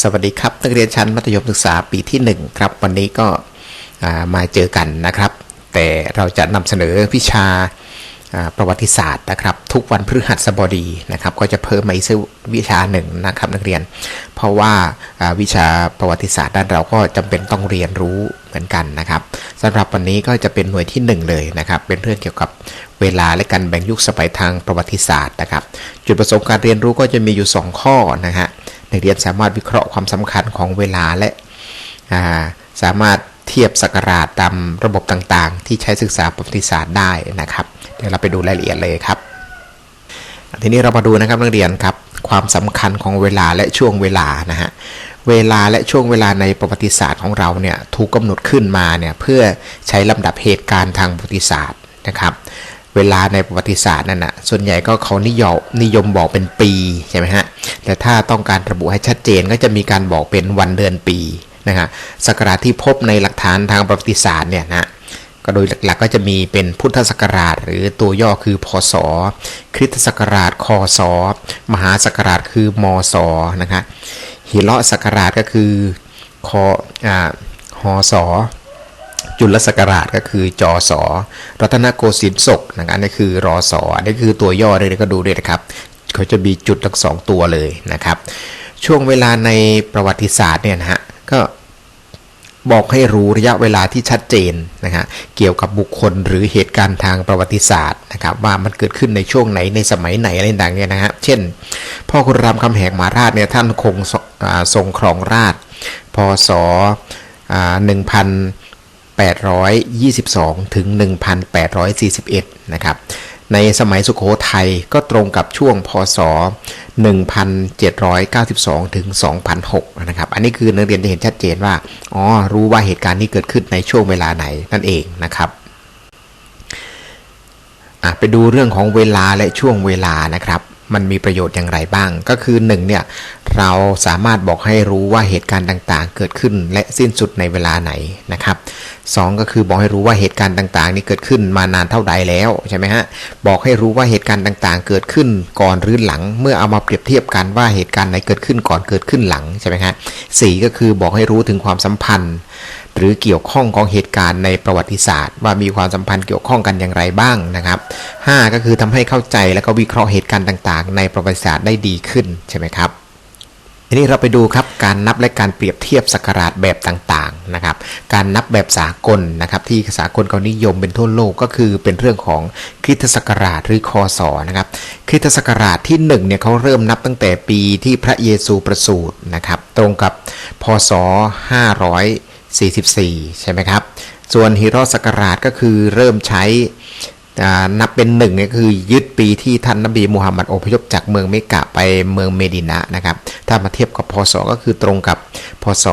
สวัสดีครับนักเรียนชั้นมัธยมศึกษาปีที่ 1 ครับ วันนี้ก็มาเจอกันนะครับ แต่เราจะนำเสนอวิชาประวัติศาสตร์นะครับ ทุกวันพฤหัสบดีนะครับ ก็จะเพิ่มมาอีกวิชาหนึ่งนะครับ นักเรียน เพราะว่าวิชาประวัติศาสตร์ด้านเราก็จำเป็นต้องเรียนรู้เหมือนกันนะครับสำหรับวันนี้ก็จะเป็นหน่วยที่ 1 เลยนะครับ เป็นเรื่องเกี่ยวกับเวลาและการแบ่งยุคสมัยทางประวัติศาสตร์นะครับ จุดประสงค์การเรียนรู้ก็จะมีอยู่ 2 ข้อนะฮะ นักเรียนสามารถวิเคราะห์ความสำคัญของเวลาและาสามารถเทียบศักราชตามระบบต่างๆ ที่ใช้ศึกษาประวัติศาสตร์ได้นะครับ เดี๋ยวเราไปดูรายละเอียดเลยครับ ทีนี้เรามาดูนะครับนักเรียนครับความสำคัญของเวลาและช่วงเวลานะฮะเวลาและช่วงเวลาในประวัติศาสตร์ของเราเนี่ยถูกกำหนดขึ้นมาเนี่ยเพื่อใช้ลำดับเหตุการณ์ทางประวัติศาสตร์นะครับเวลาในประวัติศาสตร์นั่นนะส่วนใหญ่ก็เขานิยมนิยมบอกเป็นปีใช่ไหมฮะ แต่ถ้าต้องการระบุให้ชัดเจนก็จะมีการบอกเป็นวันเดือนปีนะฮะศักราชที่พบในหลักฐานทางประวัติศาสตร์เนี่ยนะก็โดยหลักๆก็จะมีเป็นพุทธศักราช หรือตัวย่อคือพศ คริสตศักราช คศ มหาศักราชคือมศนะครับหิเลาะศักราชก็คือคอ่าหศจุลศักราชก็คือจอสอรัตนโกสินทร์ศกนะครับนนี้คือรอสอนนี้คือตัวย่อเลยก็ดูด้วยนะครับ เขาจะมีจุดทั้งสองตัวเลยนะครับ ช่วงเวลาในประวัติศาสตร์เนี่ยนะฮะก็บอกให้รู้ระยะเวลาที่ชัดเจนนะฮะเกี่ยวกับบุคคลหรือเหตุการณ์ทางประวัติศาสตร์นะครับว่ามันเกิดขึ้นในช่วงไหนในสมัยไหนอะไรต่างๆเนี่ยนะฮะเช่น พ่อคุณรามคำแหงมหาราชเนี่ยท่านคงทรงครองราชพศอ่า1,822 ถึง 1,841 นะครับ ในสมัยสุขโขทัยก็ตรงกับช่วงพศ 1792 ถึง 2006 นะครับ อันนี้คือนักเรียนจะเห็นชัดเจนว่า อ๋อ รู้ว่าเหตุการณ์นี้เกิดขึ้นในช่วงเวลาไหนนั่นเองนะครับไปดูเรื่องของเวลาและช่วงเวลานะครับ มันมีประโยชน์อย่างไรบ้าง ก็คือ1เนี่ยเราสามารถบอกให้รู้ว่าเหตุการณ์ต่างๆ เกิดขึ้นและสิ้นสุดในเวลาไหนนะครับสองก็คือบอกให้รู้ว่าเหตุการณ์ต่างๆ นี้เกิดขึ้นมานานเท่าใดแล้วใช่ไหมฮะบอกให้รู้ว่าเหตุการณ์ต่างๆ เกิดขึ้นก่อนหรือหลัง เมื่อเอามาเปรียบเทียบกันว่าเหตุการณ์ไหนเกิดขึ้นก่อนเกิดขึ้นหลังใช่ไหมฮะสี่ก็คือบอกให้รู้ถึงความสัมพันธ์ หรือเกี่ยวข้องของเหตุการณ์ในประวัติศาสตร์ ว่ามีความสัมพันธ์เกี่ยวข้องกันอย่างไรบ้างนะครับ 5 ก็คือทำให้เข้าใจและก็วิเคราะห์เหตุการณ์ต่างๆ ในประวัติศาสตร์ได้ดีขึ้นใช่ไหมครับทีนี้เราไปดูครับการนับและการเปรียบเทียบศักราชแบบต่างๆนะครับการนับแบบสากลนะครับที่สากลเขานิยมเป็นทั่วโลกก็คือเป็นเรื่องของคริสตศักราชหรือคศนะครับคริสตศักราชที่1เนี่ยเขาเริ่มนับตั้งแต่ปีที่พระเยซูประสูตินะครับตรงกับพศ 44 ใช่ไหมครับ ส่วนฮิโรศักราชก็คือเริ่มใช้นับเป็นหนึ่งเนี่ยคือยึดปีที่ท่านนบีมูฮัมหมัดอพยพจากเมืองเมกะไปเมืองเมดินะนะครับ ถ้ามาเทียบกับพศก็คือตรงกับพศ 1100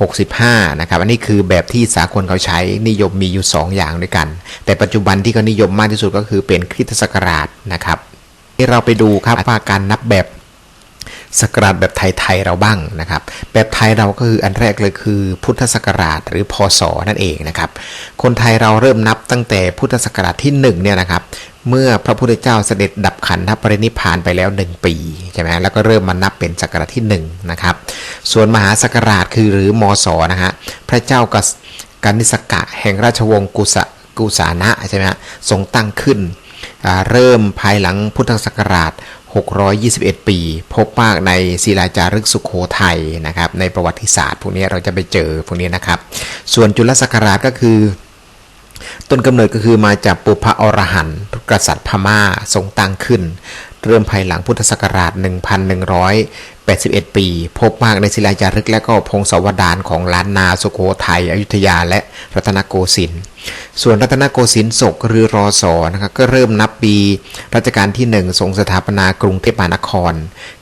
65 นะครับ อันนี้คือแบบที่สากลเขาใช้นิยมมีอยู่ 2 อย่างด้วยกัน แต่ปัจจุบันที่เขานิยมมากที่สุดก็คือเป็นคริสตศักราชนะครับที่เราไปดูครับว่าการนับแบบ ศักราชแบบไทยๆเราบ้างนะครับ แบบไทยเราก็คืออันแรกเลยคือ พุทธศักราชหรือพศนั่นเองนะครับ คนไทยเราเริ่มนับตั้งแต่พุทธศักราชที่1เนี่ยนะครับเมื่อพระพุทธเจ้าเสด็จดับขันธปรินิพานไปแล้ว 1 ปีใช่ไหมแล้วก็เริ่มมานับเป็นศักราชที่1นะครับส่วนมหาศักราชคือหรือมศนะฮะพระเจ้ากสกนิสกะแห่งราชวงศ์กุสกุสานะใช่ไหมฮะทรงตั้งขึ้น เริ่มภายหลังพุทธศักราช 621 ปี พบมากในศิลาจารึกสุขโขทัยนะครับ ในประวัติศาสตร์พวกนี้เราจะไปเจอพวกนี้นะครับ ส่วนจุลศักราชก็คือ ต้นกำเนิดก็คือมาจากปุพะอรหันต์กษัตริย์พม่าทรงตั้งขึ้น เริ่มภายหลังพุทธศักราช 81 ปี พบมากในศิลาจารึกและก็พงศาวดารของล้านนาสุโขทัยอยุธยาและรัตนโกสินทร์ส่วนรัตนโกสินทร์ศกหรือรอสอนะครับก็เริ่มนับปีรัชกาลที่ 1 ทรงสถาปนากรุงเทพมหานคร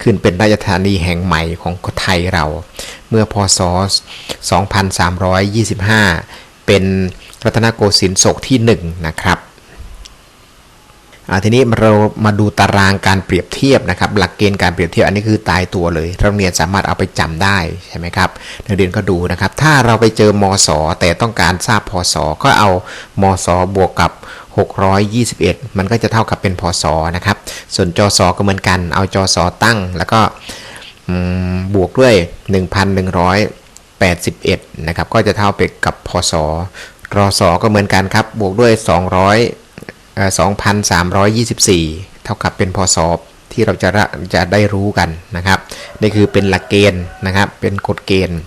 ขึ้นเป็นราชธานีแห่งใหม่ของไทยเรา เมื่อพศ 2325 เป็นรัตนโกสินทร์ศกที่ 1 นะครับ ทีนี้เรามาดูตารางการเปรียบเทียบนะครับ หลักเกณฑ์การเปรียบเทียบอันนี้คือตายตัวเลยนักเรียนสามารถเอาไปจำได้ใช่ไหมครับนักเรียนก็ดูนะครับ ถ้าเราไปเจอมศแต่ต้องการทราบพศก็เอามศบวกกับ 621 มันก็จะเท่ากับเป็นพศนะครับ ส่วนจศก็เหมือนกัน เอาจศตั้งแล้วก็บวกด้วย 1,181 นะครับ ก็จะเท่าไปกับพศรศก็เหมือนกันครับ บวกด้วย 200เอ่อ 2,324 เท่ากับเป็นพศที่เราจะจะได้รู้กันนะครับ นี่คือเป็นหลักเกณฑ์นะครับ เป็นกฎเกณฑ์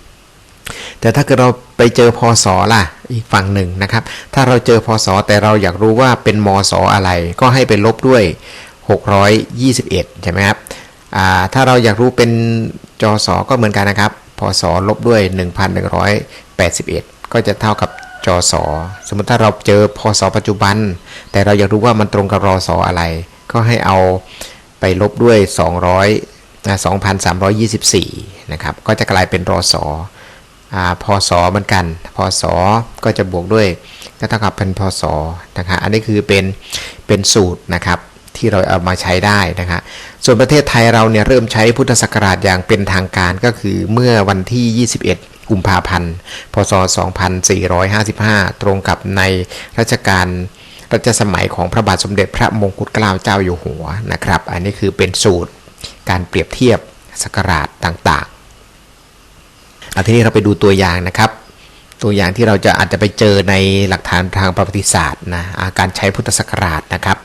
แต่ถ้าเกิดเราไปเจอพศล่ะ อีกฝั่งหนึ่งนะครับ ถ้าเราเจอพศแต่เราอยากรู้ว่าเป็นมศอะไร ก็ให้ไปลบด้วย 621 ใช่ไหมครับถ้าเราอยากรู้เป็นจศก็เหมือนกันนะครับ พศลบด้วย 1181 ก็จะเท่ากับ จศสมมติถ้าเราเจอพศปัจจุบัน แต่เราอยากรู้ว่ามันตรงกับรอศอะไร ก็ให้เอาไปลบด้วย 200นะ2,324 นะครับ ก็จะกลายเป็นรอ่าพศเหมือนกันพศก็จะบวกด้วยก็เท่ากับเป็นพศนะครับอันนี้คือเป็นเป็นสูตรนะครับที่เราเอามาใช้ได้นะครับส่วนประเทศไทยเราเนี่ยเริ่มใช้พุทธศักราชอย่างเป็นทางการก็คือเมื่อวันที่ 21 กุมภาพันธ์ พศ 2455 ตรงกับในรัชกาลรัชสมัยของพระบาทสมเด็จพระมงกุฎเกล้าเจ้าอยู่หัวนะครับ อันนี้คือเป็นสูตรการเปรียบเทียบศักราชต่างๆอาทีนี้เราไปดูตัวอย่างนะครับ ตัวอย่างที่เราจะอาจจะไปเจอในหลักฐานทางประวัติศาสตร์นะาการใช้พุทธศักราชนะครับ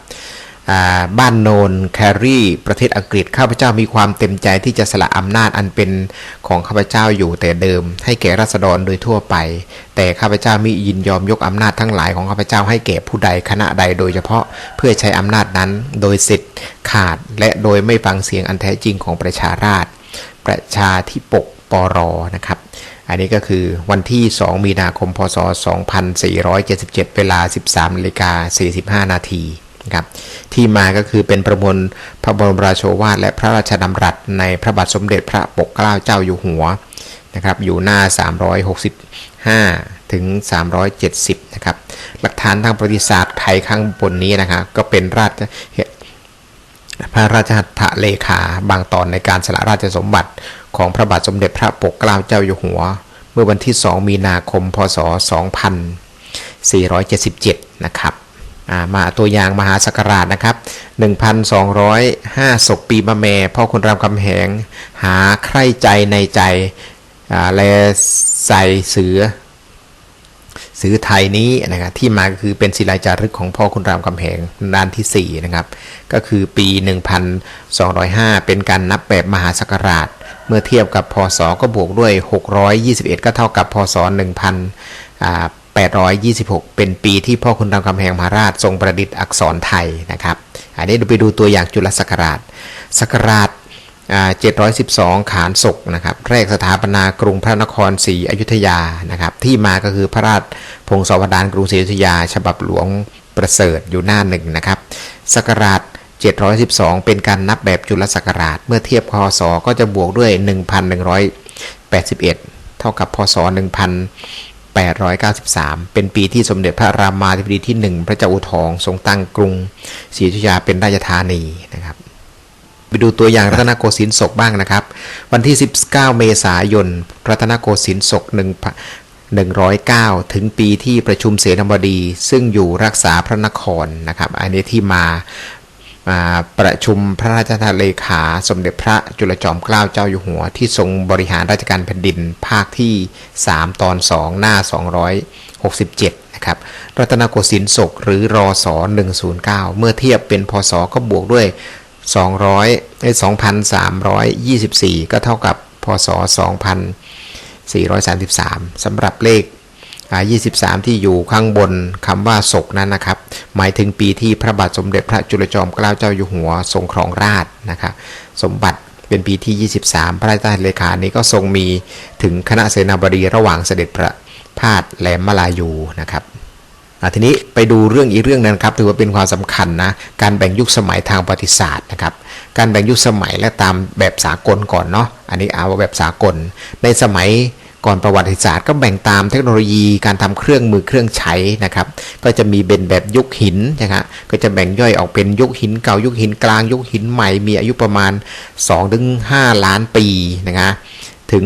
บ้านโนนแครีประเทศอังกฤษข้าพเจ้ามีความเต็มใจที่จะสละอำนาจอันเป็นของข้าพเจ้าอยู่แต่เดิม ให้แก่ราษฎรโดยทั่วไป แต่ข้าพเจ้ามิยินยอมยกอำนาจทั้งหลายของข้าพเจ้าให้แก่ผู้ใดคณะใดโดยเฉพาะเพื่อใช้อำนาจนั้นโดยสิทธิ์ขาดและโดยไม่ฟังเสียงอันแท้จริงของประชาราษฎรประชาธิปกปรนะครับอันนี้ก็คือวันที่ 2 มีนาคม พศ 2477 เวลา 13นาฬิกา45 นาที ครับที่มาก็คือเป็นประมวลพระบรมราโชวาทและพระราชดำรัสในพระบาทสมเด็จพระปกเกล้าเจ้าอยู่หัวนะครับอยู่หน้า 365 ถึง 370 นะครับ หลักฐานทางประวัติศาสตร์ไทยข้างบนนี้นะครับก็เป็นราชพระราชหัตถเลขาบางตอนในการสละราชสมบัติของพระบาทสมเด็จพระปกเกล้าเจ้าอยู่หัว เมื่อวันที่ 2 มีนาคม พศ 2477 นะครับ มาตัวอย่างมหาสักราชนะครับ 1,205ศกปีมะแม่พ่อคุณรามคำแหง หาใคร่ใจในใจแลใส่เสือซื้อไทยนี้นะครับที่มาก็คือเป็นศิลาจารึกของพ่อคุณรามคำแหงด้านที่ 4 นะครับ ก็คือปี 1205 เป็นการนับแบบมหาศักราช เมื่อเทียบกับพศก็บวกด้วย 621 ก็เท่ากับพศ 826 เป็นปีที่พ่อคุณรามคำแหงมหาราชทรงประดิษฐ์อักษรไทยนะครับ อันนี้เราไปดูตัวอย่างจุลศักราชศักราช712 ขานศกนะครับ แรกสถาปนากรุงพระนครศรีอยุธยานะครับ ที่มาก็คือพระราชพงศาวดารกรุงศรีอยุธยา ฉบับหลวงประเสริฐอยู่หน้าหนึ่งนะครับศักราช712 เป็นการนับแบบจุลศักราช เมื่อเทียบพศก็จะบวกด้วย 1,181 เท่ากับพศ 893 เป็นปีที่สมเด็จพระรามาธิบดีที่ 1 พระเจ้าอู่ทองทรงตั้งกรุงศรีอยุธยาเป็นราชธานีนะครับ ไปดูตัวอย่างรัตนโกสินทร์ศกบ้างนะครับ วันที่ 19 เมษายน รัตนโกสินทร์ศก1 109 ถึงปีที่ประชุมเสนาบดี ซึ่งอยู่รักษาพระนครนะครับ อันนี้ที่มา ประชุมพระราชทานเลขา สมเด็จพระจุลจอมเกล้าเจ้าอยู่หัว ที่ทรงบริหารราชการแผ่นดินภาคที่ 3 ตอน 2 หน้า 267 นะครับ รัตนโกสินทร์ศกหรือรอสอ109 เมื่อเทียบเป็นพศก็บวกด้วย 200ไอ้2,324 ก็เท่ากับพศ 2433 สำหรับเลข 23 ที่อยู่ข้างบนคำว่าศกนั้นนะครับ หมายถึงปีที่พระบาทสมเด็จพระจุลจอมเกล้าเจ้าอยู่หัวทรงครองราชนะครับสมบัติเป็นปีที่ 23 พระราชทานเลขานี้ก็ทรงมีถึงคณะเสนาบดีระหว่างเสด็จพระพาทแหลมมาลายูนะครับอะทีนี้ไปดูเรื่องอีกเรื่องหนึงครับถือว่าเป็นความสำคัญนะการแบ่งยุคสมัยทางประวัติศาสตร์นะครับการแบ่งยุคสมัยและตามแบบสากลก่อนเนาะอันนี้เอาแบบสากล ในสมัย ก่อนประวัติศาสตร์ก็แบ่งตามเทคโนโลยีการทำเครื่องมือเครื่องใช้นะครับ ก็จะมีเป็นแบบยุคหินนะครก็จะแบ่งย่อยออกเป็นยุคหินเก่ายุคหินกลางยุคหินใหม่มีอายุประมาณ 2-5 ล้านปีนะครับถึง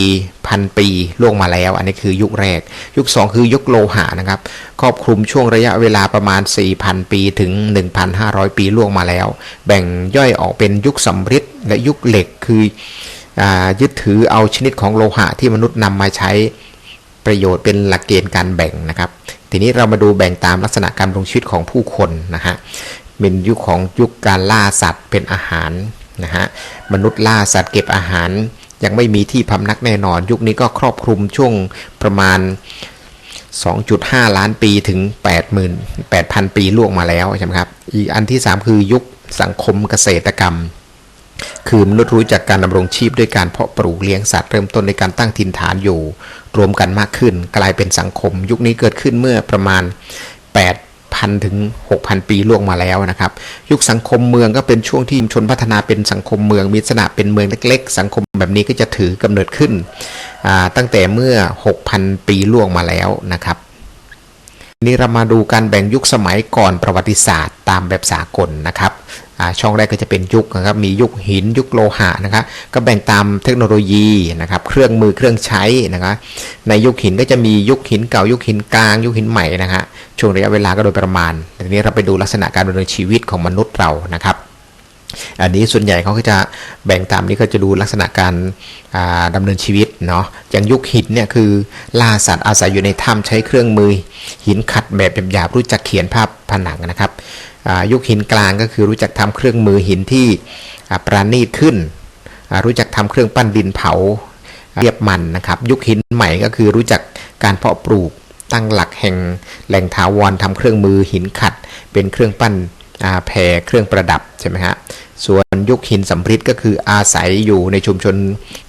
4,000 ปีล่วงมาแล้ว อันนี้คือยุคแรก ยุค 2 คือยุคโลหะนะครับ ครอบคลุมช่วงระยะเวลาประมาณ 4,000 ปีถึง 1,500 ปีล่วงมาแล้ว แบ่งย่อยออกเป็นยุคสำริดและยุคเหล็กคือ ยึดถือเอาชนิดของโลหะที่มนุษย์นำมาใช้ประโยชน์เป็นหลักเกณฑ์การแบ่งนะครับ ทีนี้เรามาดูแบ่งตามลักษณะการดำรงชีวิตของผู้คนนะฮะเป็นยุคของยุคการล่าสัตว์เป็นอาหารนะฮะมนุษย์ล่าสัตว์เก็บอาหาร ยังไม่มีที่พำนักแน่นอน ยุคนี้ก็ครอบคลุมช่วงประมาณ 2.5 ล้านปีถึง 80,000 8,000 ปีล่วงมาแล้วใช่ไหมครับ อีกอันที่ 3 คือยุคสังคมเกษตรกรรม คือมนุษย์รู้จักการดำรงชีพด้วยการเพาะปลูกเลี้ยงสัตว์เริ่มต้นในการตั้งถิ่นฐานอยู่ รวมกันมากขึ้น กลายเป็นสังคม ยุคนี้เกิดขึ้นเมื่อประมาณ 8,000 ถึง 6,000 ปีล่วงมาแล้วนะครับ ยุคสังคมเมืองก็เป็นช่วงที่ชนพัฒนาเป็นสังคมเมืองมีลักษณะเป็นเมืองเล็ก ๆ สังคมแบบนี้ก็จะถือกำเนิดขึ้น ตั้งแต่เมื่อ 6,000 ปีล่วงมาแล้วนะครับนี่เรามาดูการแบ่งยุคสมัยก่อนประวัติศาสตร์ตามแบบสากลนะครับ ช่องแรกก็จะเป็นยุคนะครับมียุคหินยุคโลหะนะครับก็แบ่งตามเทคโนโลยีนะครับเครื่องมือเครื่องใช้นะครับในยุคหินก็จะมียุคหินเก่ายุคหินกลาง ยุคหินใหม่นะฮะช่วงระยะเวลาก็โดยประมาณทีนี้เราไปดูลักษณะการดำเนินชีวิตของมนุษย์เรานะครับอันนี้ส่วนใหญ่เขาก็จะแบ่งตามนี้ก็จะดูลักษณะการอ่าดำเนินชีวิตเนาะอย่างยุคหินเนี่ยคือล่าสัตว์อาศัยอยู่ในถ้ำใช้เครื่องมือ หินขัดแบบหยาบๆรู้จักเขียนภาพ ผนังนะครับยุคหินกลางก็คือรู้จักทำเครื่องมือหินที่ประณีตขึ้น รู้จักทำเครื่องปั้นดินเผาเรียบมันนะครับ ยุคหินใหม่ก็คือรู้จักการเพาะปลูกตั้งหลักแห่งแหล่งถาวรทำเครื่องมือหินขัด เป็นเครื่องปั้น แพรเครื่องประดับใช่ไหมฮะส่วนยุคหินสำริดก็คืออาศัยอยู่ในชุมชน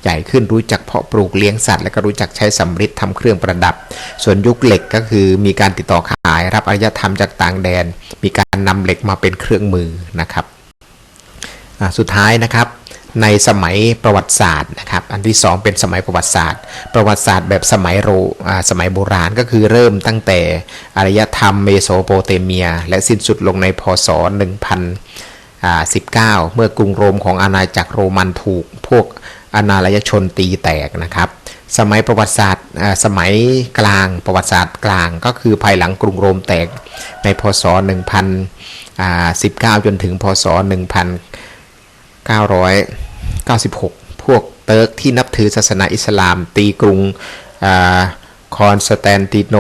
ใหญ่ขึ้นรู้จักเพาะปลูกเลี้ยงสัตว์ และก็รู้จักใช้สำริดทำเครื่องประดับ ส่วนยุคเหล็กก็คือมีการติดต่อขายรับอารยธรรมจากต่างแดน มีการนำเหล็กมาเป็นเครื่องมือนะครับสุดท้ายนะครับ ในสมัยประวัติศาสตร์นะครับ อันที่ 2 เป็นสมัยประวัติศาสตร์ ประวัติศาสตร์แบบสมัยโรสมัยโบราณก็คือเริ่มตั้งแต่อารยธรรมเมโสโปเตเมีย และสิ้นสุดลงในพศ 1019 เมื่อกรุงโรมของอาณาจักรโรมันถูกพวกอนาลยชนตีแตกนะครับ สมัยประวัติศาสตร์สมัยกลางประวัติศาสตร์กลางก็คือภายหลังกรุงโรมแตกในพศ 1019 จนถึงพศ1,900 1996 พวกเติร์กที่นับถือศาสนาอิสลาม ตีกรุงอคอนสแตนติโน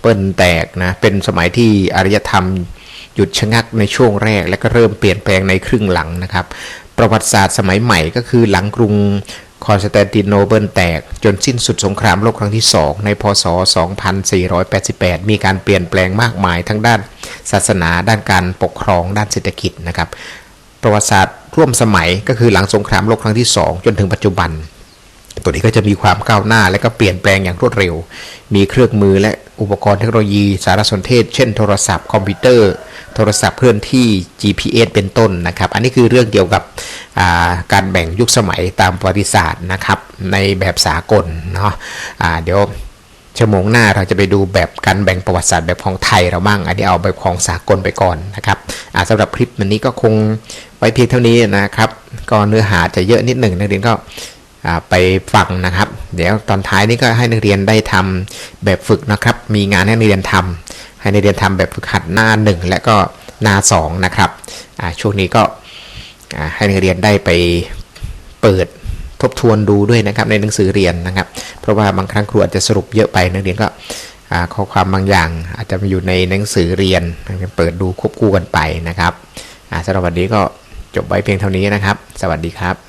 เปิลแตกนะเป็นสมัยที่อารยธรรมหยุดชะงักในช่วงแรก และก็เริ่มเปลี่ยนแปลงในครึ่งหลังนะครับ ประวัติศาสตร์สมัยใหม่ก็คือหลังกรุงคอนสแตนติโนเปิลแตก จนสิ้นสุดสงครามโลกครั้งที่ 2 ในพศ 2488 มีการเปลี่ยนแปลงมากมายทั้งด้านศาสนาด้านการปกครองด้านเศรษฐกิจนะครับ ประวัติศาสตร์ร่วมสมัยก็คือหลังสงครามโลกครั้งที่ 2 จนถึงปัจจุบัน ตัวนี้ก็จะมีความก้าวหน้าและก็เปลี่ยนแปลงอย่างรวดเร็ว มีเครื่องมือและอุปกรณ์เทคโนโลยีสารสนเทศ เช่นโทรศัพท์คอมพิวเตอร์ โทรศัพท์เคลื่อนที่ GPS เป็นต้นนะครับ อันนี้คือเรื่องเกี่ยวกับาการแบ่งยุคสมัยตามประวัติศาสตร์นะครับในแบบสากลเนาะอ่าเดี๋ยว ชั่วโมงหน้าเราจะไปดูแบบการแบ่งประวัติศาสตร์แบบของไทยเราบ้าง อันนี้เอาแบบของสากลไปก่อนนะครับอ่าสำหรับคลิปวันนี้ก็คงไว้เพียงเท่านี้นะครับ ก็เนื้อหาจะเยอะนิดหนึ่งนักเรียนก็ไปฟังนะครับ เดี๋ยวตอนท้ายนี้ก็ให้นักเรียนได้ทำแบบฝึกนะครับ มีงานให้นักเรียนทำให้นักเรียนทำแบบฝึกหัดหน้า 1 และก็หน้า 2 นะครับช่วงนี้ก็ให้นักเรียนได้ไปเปิด ทบทวนดูด้วยนะครับในหนังสือเรียนนะครับ เพราะว่าบางครั้งครูอาจจะสรุปเยอะไปนักเรียนก็ข้อความบางอย่างอาจจะมาอยู่ในหนังสือเรียนเปิดดูควบคู่กันไปนะครับสำหรับวันนี้ก็จบไว้เพียงเท่านี้นะครับ สวัสดีครับ